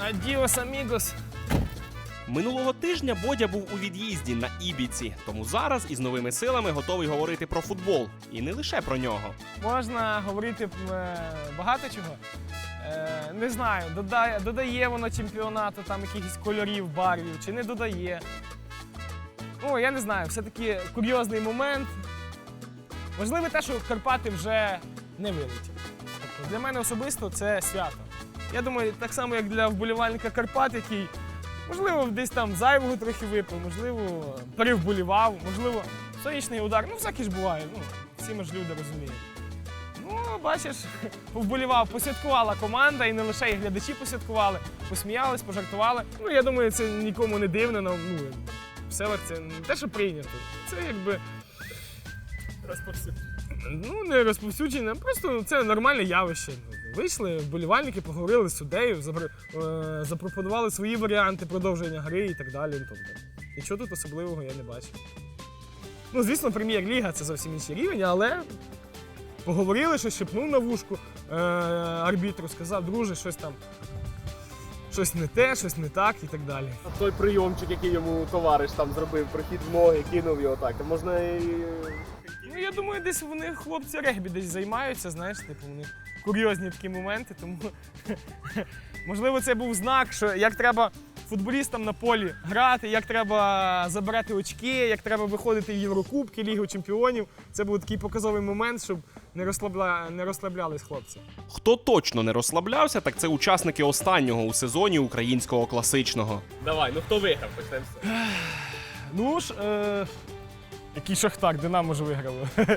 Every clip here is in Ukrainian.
Адіос, амігос. Минулого тижня Бодя був у від'їзді на Ібіці, тому зараз із новими силами готовий говорити про футбол. І не лише про нього. Можна говорити е, багато чого. Е, не знаю, додає, додає воно чемпіонату там якихось кольорів, барвів, чи не додає. Ну, я не знаю, все-таки курйозний момент. Можливо, те, що Карпати вже не вилетять. Тобто для мене особисто це свято. Я думаю, так само, як для вболівальника Карпат, який, можливо, десь там зайвого трохи випив, можливо, перевболівав, можливо, сонячний удар. Ну, всяке ж буває. Ну, всі ми ж люди розуміють. Ну, бачиш, повболівав, посвяткувала команда, і не лише і глядачі посвяткували, посміялись, пожартували. Ну, я думаю, це нікому не дивно. Ну, в селах це не те, що прийнято. Це якби. Розповсюдження. Ну, не розповсюдження, просто це нормальне явище. Вийшли вболівальники, поговорили з суддею, е, запропонували свої варіанти продовження гри і так далі. Тобто, нічого тут особливого я не бачу. Ну, звісно, прем'єр-ліга це зовсім інший рівень, але поговорили, щось шепнув на вушку е, арбітру, сказав, друже, щось там, щось не те, щось не так і так далі. Той прийомчик, який йому товариш там зробив, прохід в ноги, кинув його так. То можна і. Ну, я думаю, десь вони хлопці регбі десь займаються, знаєш, типу, у них курйозні такі моменти, тому можливо це був знак, що як треба футболістам на полі грати, як треба забирати очки, як треба виходити в Єврокубки, Лігу Чемпіонів. Це був такий показовий момент, щоб не, розслабля... не розслаблялись хлопці. Хто точно не розслаблявся, так це учасники останнього у сезоні українського класичного. Давай, ну хто виграв, почнемо. Ну ж, е... який шахтар, Динамо ж виграло.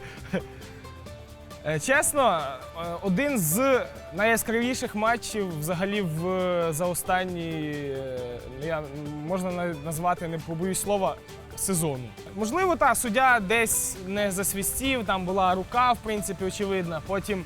Е, Чесно, е, один з найяскравіших матчів взагалі в, за останні, е, я, можна назвати, не побоюсь слова, сезону. Можливо, та суддя десь не засвістів, там була рука, в принципі, очевидна. Потім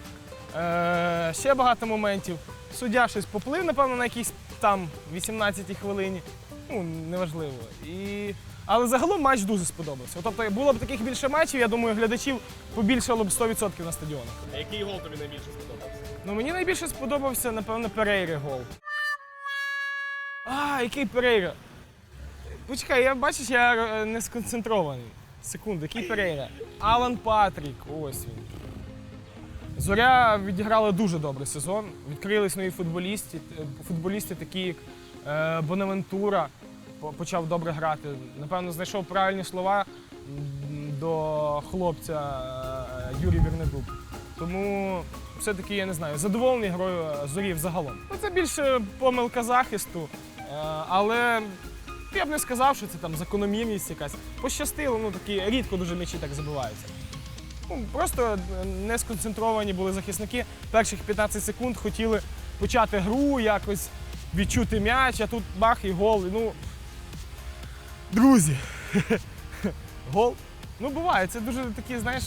е, ще багато моментів. Суддя щось поплив, напевно, на якійсь там 18-й хвилині. Ну, неважливо. І... Але загалом матч дуже сподобався. Тобто було б таких більше матчів, я думаю, глядачів побільшало б 100% на стадіонах. А який гол тобі найбільше сподобався? Ну мені найбільше сподобався, напевно, Перейри гол. А, який Перейра? Почекай, я бачиш, я е, не сконцентрований. Секунду, який Перейра? Алан Патрік, ось він. Зоря відіграла дуже добрий сезон. Відкрились нові футболісти, футболісти такі як е, Бонавентура, почав добре грати. Напевно, знайшов правильні слова до хлопця е, Юрій Вірнедуб. Тому все-таки я не знаю, задоволений грою е, зорі взагалом. Ну, це більше помилка захисту, е, але я б не сказав, що це там закономірність якась. Пощастило, ну такі рідко дуже м'ячі так забиваються. Ну, просто е, не сконцентровані були захисники. Перших 15 секунд хотіли почати гру, якось відчути м'яч, а тут бах і гол. Ну, друзі, гол. Ну, буває, це дуже такий, знаєш,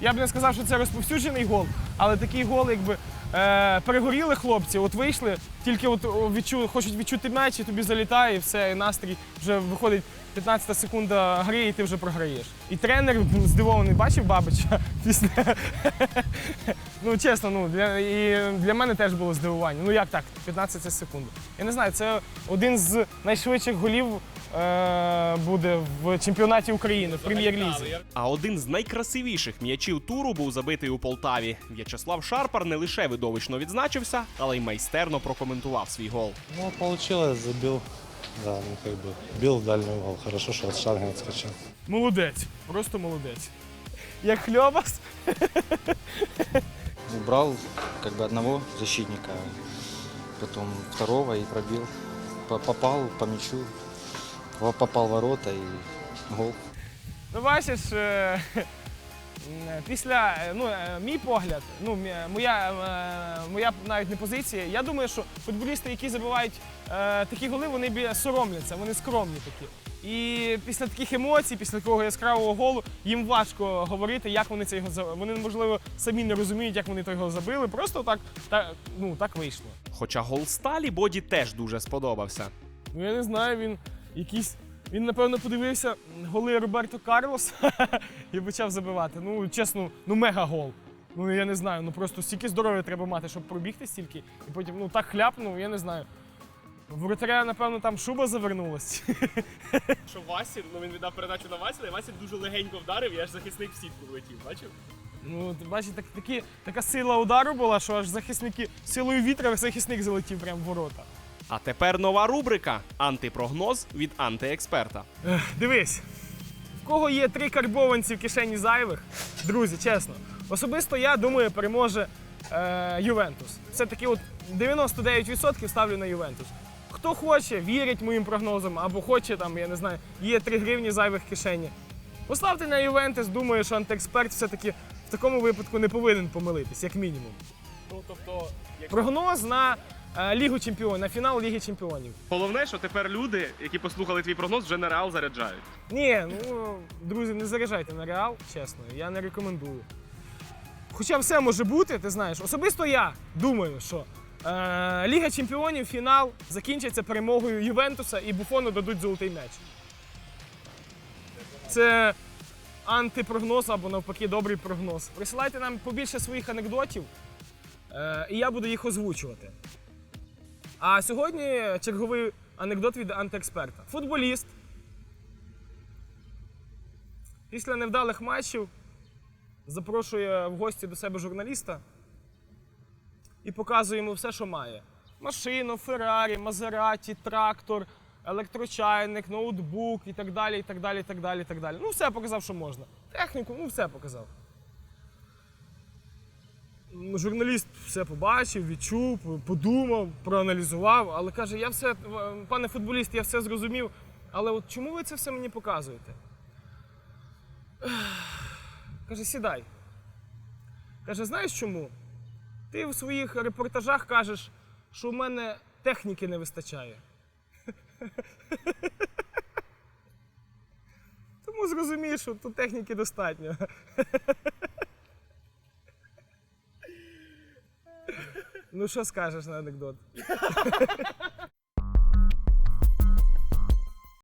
я б не сказав, що це розповсюджений гол, але такий гол, якби е, перегоріли хлопці, от вийшли, тільки от відчу, хочуть відчути м'яч, і тобі залітає, і все, і настрій вже виходить 15 секунда гри, і ти вже програєш. І тренер здивований, бачив Бабича після. ну, чесно, ну, для, і для мене теж було здивування. Ну як так, 15 секунд. Я не знаю, це один з найшвидших голів буде в чемпіонаті України, в прем'єр-лізі. А один з найкрасивіших м'ячів туру був забитий у Полтаві. В'ячеслав Шарпар не лише видовищно відзначився, але й майстерно прокоментував свій гол. Ну, получилось, забил. Да, ну как бы бил в дальний угол. Хорошо, что от штанги отскочил. Молодець, просто молодець. Як хльобас. Убрал как бы одного защитника, потом второго и пробил. По- Попал по мячу, во- попал в ворота и гол. Ну, бачиш, е, після, е, ну, е, мій погляд, ну, моя, моя навіть не позиція. Я думаю, що футболісти, які забивають такі голи, вони соромляться, вони скромні такі. І після таких емоцій, після такого яскравого голу, їм важко говорити, як вони цей гол за- Вони, можливо, самі не розуміють, як вони той гол забили. Просто так, так, ну, так вийшло. Хоча гол сталі Боді теж дуже сподобався. Ну, я не знаю, він якийсь. Він, напевно, подивився голи Роберто Карлос і почав забивати. Ну, чесно, ну мега гол. Ну я не знаю, ну просто стільки здоров'я треба мати, щоб пробігти стільки. І потім ну так хляпнув, я не знаю. В вратаря, напевно, там шуба завернулась. Що Васіль, ну він віддав передачу на Васіля, і Васіль дуже легенько вдарив, і аж захисник в сітку влетів, бачив? Ну, ти бачиш, так, такі, така сила удару була, що аж захисники силою вітра захисник залетів прямо в ворота. А тепер нова рубрика Антипрогноз від антиексперта. Дивись, в кого є три карбованці в кишені зайвих, друзі, чесно. Особисто я думаю, переможе е, Ювентус. Все-таки от 99% ставлю на Ювентус. Хто хоче, вірить моїм прогнозам, або хоче, там, я не знаю, є 3 гривні зайвих в кишені. Поставте на Ювентус, думаю, що антиексперт все-таки в такому випадку не повинен помилитись, як мінімум. Ну тобто, як... Прогноз на Лігу Чемпіонів, на фінал Ліги Чемпіонів. головне, що тепер люди, які послухали твій прогноз, вже на реал заряджають. Ні, ну друзі, не заряджайте на реал, чесно, я не рекомендую. Хоча все може бути, ти знаєш. Особисто я думаю, що е, Ліга Чемпіонів, фінал закінчиться перемогою Ювентуса і Буфону дадуть золотий м'яч. Це антипрогноз або навпаки добрий прогноз. Присилайте нам побільше своїх анекдотів, е, і я буду їх озвучувати. А сьогодні черговий анекдот від антиексперта. Футболіст після невдалих матчів запрошує в гості до себе журналіста і показує йому все, що має: машину, Феррарі, Мазераті, трактор, електрочайник, ноутбук і так далі. і так далі, і так далі, і так далі. Ну, все показав, що можна. Техніку, ну все показав. Журналіст все побачив, відчув, подумав, проаналізував, але каже: я все, пане футболіст, я все зрозумів. Але от чому ви це все мені показуєте? Каже, сідай. Каже, знаєш чому? Ти в своїх репортажах кажеш, що в мене техніки не вистачає. Тому зрозумієш, що тут техніки достатньо. Ну, що скажеш на анекдот?